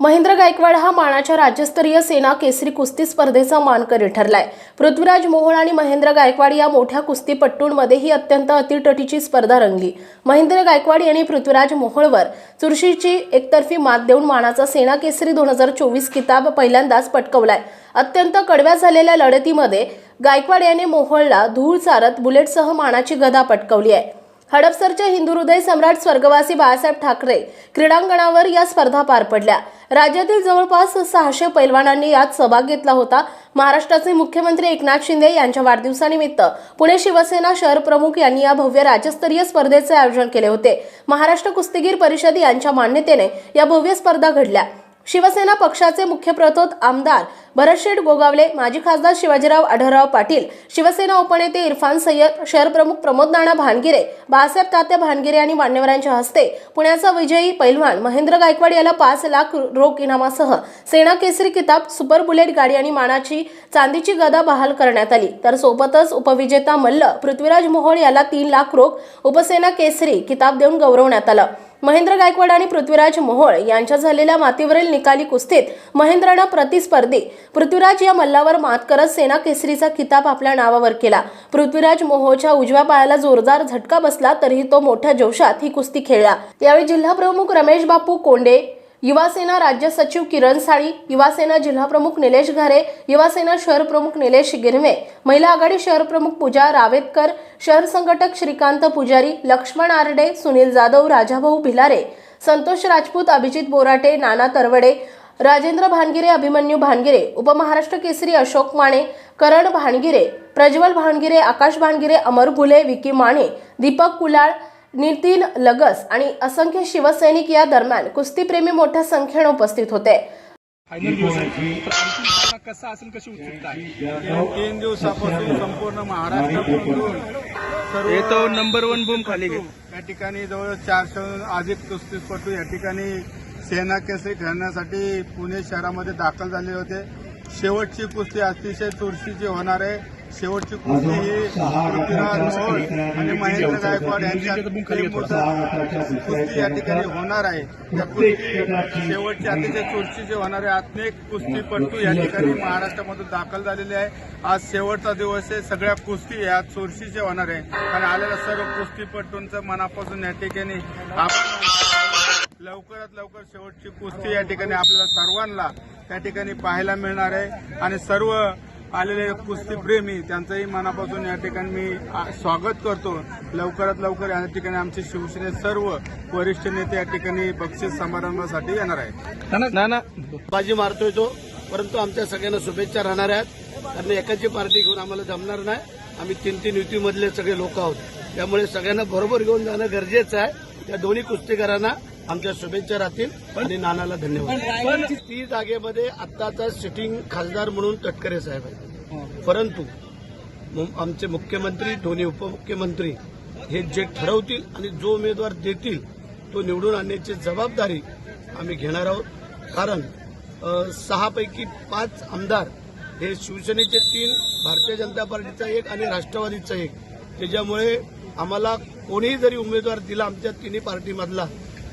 महेंद्र गायकवाड हा मानाच्या राज्यस्तरीय सेना केसरी कुस्ती स्पर्धेचा मानकरी ठरलाय. पृथ्वीराज मोहोळ आणि महेंद्र गायकवाड या मोठ्या कुस्तीपट्टूंमध्ये ही अत्यंत अतिटटीची स्पर्धा रंगली. महेंद्र गायकवाड यांनी पृथ्वीराज मोहोळवर चुरशीची एकतर्फी मात देऊन मानाचा सेना केसरी दोन हजार चोवीस किताब पहिल्यांदाच पटकवलाय. अत्यंत कडव्या झालेल्या लढतीमध्ये गायकवाड यांनी मोहोळला धूळ चारत बुलेटसह मानाची गदा पटकवली आहे. हडपसरच्या हिंदू हृदय सम्राट स्वर्गवासी बाळासाहेब ठाकरे क्रीडांगणावर या स्पर्धा पार पडल्या. राज्यातील जवळपास सहाशे पैलवानांनी यात सहभाग घेतला होता. महाराष्ट्राचे मुख्यमंत्री एकनाथ शिंदे यांच्या वाढदिवसानिमित्त पुणे शिवसेना शहर प्रमुख यांनी या भव्य राज्यस्तरीय स्पर्धेचे आयोजन केले होते. महाराष्ट्र कुस्तीगीर परिषद यांच्या मान्यतेने या भव्य स्पर्धा घडल्या. शिवसेना पक्षाचे मुख्य प्रतोत आमदार भरतशेठ गोगावले माजी खासदार शिवाजीराव आढळराव पाटील शिवसेना उपनेते इरफान सय्यद शहर प्रमुख प्रमोद नाना भानगिरे बाळासाहेब तात्या भानगिरे आणि मान्यवरांच्या हस्ते पुण्याचा विजयी पैलवान महेंद्र गायकवाड याला पाच लाख रोख इनामासह सेना केसरी किताब सुपर बुलेट गाडी आणि मानाची चांदीची गदा बहाल करण्यात आली. तर सोबतच उपविजेता मल्ल पृथ्वीराज मोहोळ याला तीन लाख रोख उपसेना केसरी किताब देऊन गौरवण्यात आलं. महेंद्र गायकवाड आणि पृथ्वीराज मोहोळ यांच्या झालेल्या मातीवरील निकाली कुस्तीत महेंद्रनं प्रतिस्पर्धी. पृथ्वीराज या मल्लावर मात करत सेना केसरीचा किताब आपल्या नावावर केला. पृथ्वीराज मोहोळच्या उजव्या पायाला जोरदार झटका बसला तरीही तो मोठ्या जोशात ही कुस्ती खेळला. यावेळी जिल्हा प्रमुख रमेश बापू कोंडे युवासेना राज्य सचिव किरण साळी युवासेना जिल्हा प्रमुख निलेश घरे युवासेना शहर प्रमुख निलेश गिरवे महिला आघाडी शहर प्रमुख पूजा रावेतकर शहर संघटक श्रीकांत पुजारी लक्ष्मण आरडे सुनील जाधव राजाभाऊ भिलारे संतोष राजपूत अभिजित बोराटे नाना तरवडे राजेंद्र भानगिरे अभिमन्यू भानगिरे उपमहाराष्ट्र केसरी अशोक माने करण भानगिरे प्रज्वल भानगिरे आकाश भानगिरे अमर गुले विकी माने दीपक कुलाळ नितीन लगस आणि असंख्य शिवसैनिक या दरम्यान कुस्तीप्रेमी मोठ्या संख्येने उपस्थित होते. कसा असेल कशी उत्सुकता आहे? तीन दिवसापासून संपूर्ण महाराष्ट्रापासून सर्व येतो नंबर वन बूम खाली. या ठिकाणी जवळ चारशे अधिक कुस्तीपटू या ठिकाणी सेना केसरी खेळण्यासाठी पुणे शहरामध्ये दाखल झाले होते. शेवटची कुस्ती अतिशय चुरशीची होणार आहे. शेवटची कुस्ती ही पृथ्वीराज मोहोळ आणि महेंद्र गायकवाड प्रेमभूत कुस्ती या ठिकाणी होणार आहे. त्या कुस्ती शेवटची अतिशय चुरशीची होणारे अनेक कुस्तीपटू या ठिकाणी महाराष्ट्रामधून दाखल झालेले आहे. आज शेवटचा दिवस आहे. सगळ्या कुस्ती या चुरशीच्या होणार आहे. आणि आलेल्या सर्व कुस्तीपटूंचं मनापासून या ठिकाणी आपण लवकरात लवकर शेवटची कुस्ती या ठिकाणी आपल्याला सर्वांना त्या ठिकाणी पाहायला मिळणार आहे. आणि सर्व आलेले कुस्तीप्रेमी त्यांचंही मनापासून या ठिकाणी मी स्वागत करतो. लवकरात लवकर या ठिकाणी आमचे शिवसेने सर्व वरिष्ठ नेते या ठिकाणी बक्षीस समारंभासाठी येणार आहेत. ना ना बाजी मारतोय तो परंतु आमच्या सगळ्यांना शुभेच्छा राहणार आहेत. कारण एकाची पार्टी घेऊन आम्हाला जमणार नाही. आम्ही तीन तीन युतीमधले सगळे लोक आहोत. त्यामुळे सगळ्यांना बरोबर घेऊन जाणं गरजेचं आहे. त्या दोन्ही कुस्तीकरांना आमच्या शुभेच्छा राहतील आणि नानाला धन्यवाद. ती जागेमध्ये आत्ताचा सिटिंग खासदार म्हणून तटकरे साहेब आहेत. परंतु मु- आमचे मुख्यमंत्री दोन्ही उपमुख्यमंत्री हे जे ठरवतील आणि जो उमेदवार देतील तो निवडून आणण्याची जबाबदारी आम्ही घेणार आहोत. कारण सहापैकी पाच आमदार हे शिवसेनेचे तीन भारतीय जनता पार्टीचा एक आणि राष्ट्रवादीचा एक. त्याच्यामुळे आम्हाला कोणीही जरी उमेदवार दिला आमच्या तिन्ही पार्टीमधला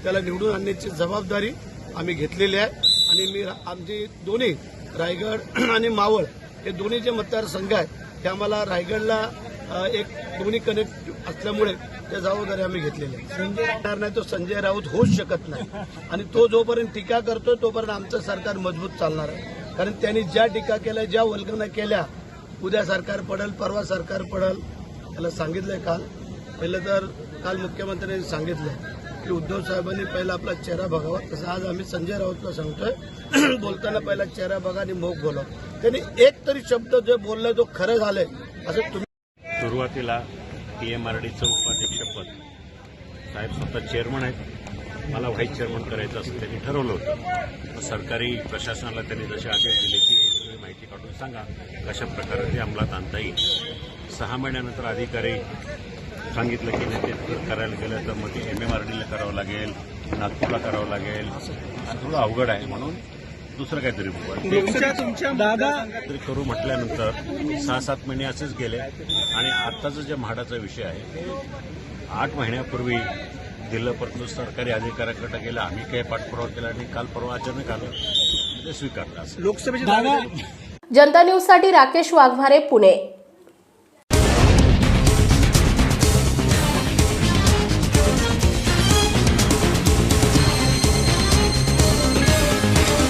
त्याला निवडून आणण्याची जबाबदारी आम्ही घेतलेली आहे. आणि मी आमची दोन्ही रायगड आणि मावळ हे दोन्ही जे मतदारसंघ आहेत ते आम्हाला रायगडला एक दोन्ही कनेक्ट असल्यामुळे त्या जबाबदारी आम्ही घेतलेल्या आहे. संजय राहणार नाही तो संजय राऊत होऊच शकत नाही. आणि तो जोपर्यंत टीका करतोय तोपर्यंत आमचं सरकार मजबूत चालणार आहे. कारण त्यांनी ज्या टीका केल्या ज्या वल्गना केल्या उद्या सरकार पडल परवा सरकार पडल त्याला सांगितलंय काल. पहिलं तर काल मुख्यमंत्र्यांनी सांगितलंय की उद्धव साहेबांनी पहिला आपला चेहरा बघावा. तसं आज आम्ही संजय राऊतला सांगतोय. बोलताना पहिला चेहरा बघा आणि मोग बोला. त्यांनी एक तरी शब्द जे बोललाय तो खरं झालंय असं तुम्ही सुरुवातीला पीएमआरडीचं एम आर उपाध्यक्षपद. साहेब स्वतः चेअरमन आहेत. मला व्हाईस चेअरमन करायचं असं त्यांनी ठरवलं होतं. सरकारी प्रशासनाला त्यांनी जसे आदेश दिले की तुम्ही सगळी माहिती काढून सांगा कशा प्रकारे ते अंमलात आणता येईल. सहा महिन्यानंतर अधिकारी सांगितलं की नाही ते करायला गेलं तर मग ते एम एम आर डीला करावं लागेल नागपूरला करावं लागेल. आणि थोडं अवघड आहे म्हणून दुसरं काहीतरी तुमच्या तुमच्या दादा काहीतरी करू म्हटल्यानंतर सहा सात महिने असेच गेले आणि आत्ताचा जे म्हाडाचा विषय आहे आठ महिन्यापूर्वी दिलं परंतु सरकारी अधिकाऱ्याकडे गेलं आम्ही काही पाठपुरावा केला आणि काल परवा अचानक आलं ते स्वीकारलं असं. लोकसभेची दादा जनता न्यूजसाठी राकेश वाघमारे पुणे.